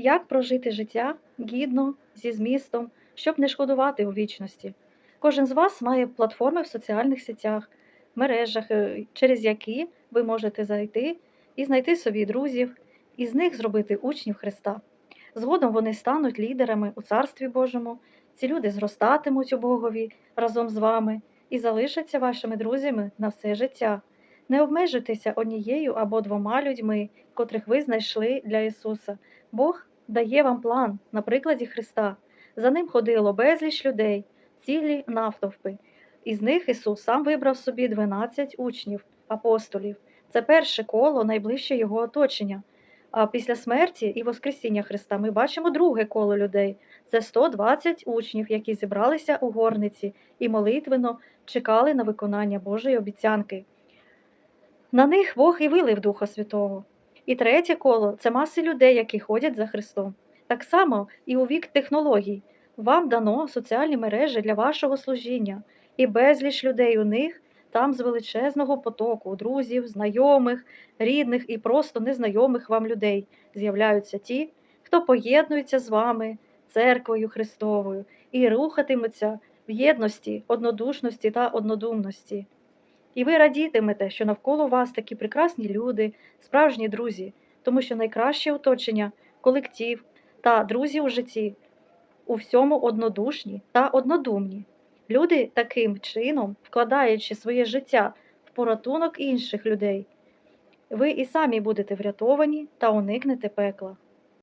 Як прожити життя гідно, зі змістом, щоб не шкодувати у вічності? Кожен з вас має платформи в соціальних сетях, мережах, е, через які ви можете зайти і знайти собі друзів, і з них зробити учнів Христа. Згодом вони стануть лідерами у Царстві Божому. Ці люди зростатимуть у Богові разом з вами і залишаться вашими друзями на все життя. Не обмежуйтеся однією або двома людьми, котрих ви знайшли для Ісуса. Бог дає вам план на прикладі Христа. За ним ходило безліч людей, цілі навтовпи. Із них Ісус сам вибрав собі 12 учнів, апостолів. Це перше коло найближче його оточення. А після смерті і Воскресіння Христа ми бачимо друге коло людей. Це 120 учнів, які зібралися у горниці і молитвенно чекали на виконання Божої обіцянки. На них Бог і вилив Духа Святого. І третє коло це маси людей, які ходять за Христом. Так само і у вік технологій. Вам дано соціальні мережі для вашого служіння, і безліч людей у них там з величезного потоку друзів, знайомих, рідних і просто незнайомих вам людей з'являються ті, хто поєднується з вами, церквою Христовою, і рухатиметься в єдності, однодушності та однодумності. І ви радітимете, що навколо вас такі прекрасні люди, справжні друзі, тому що найкраще оточення, колектив та друзі у житті у всьому однодушні та однодумні. Люди таким чином, вкладаючи своє життя в порятунок інших людей, ви і самі будете врятовані та уникнете пекла.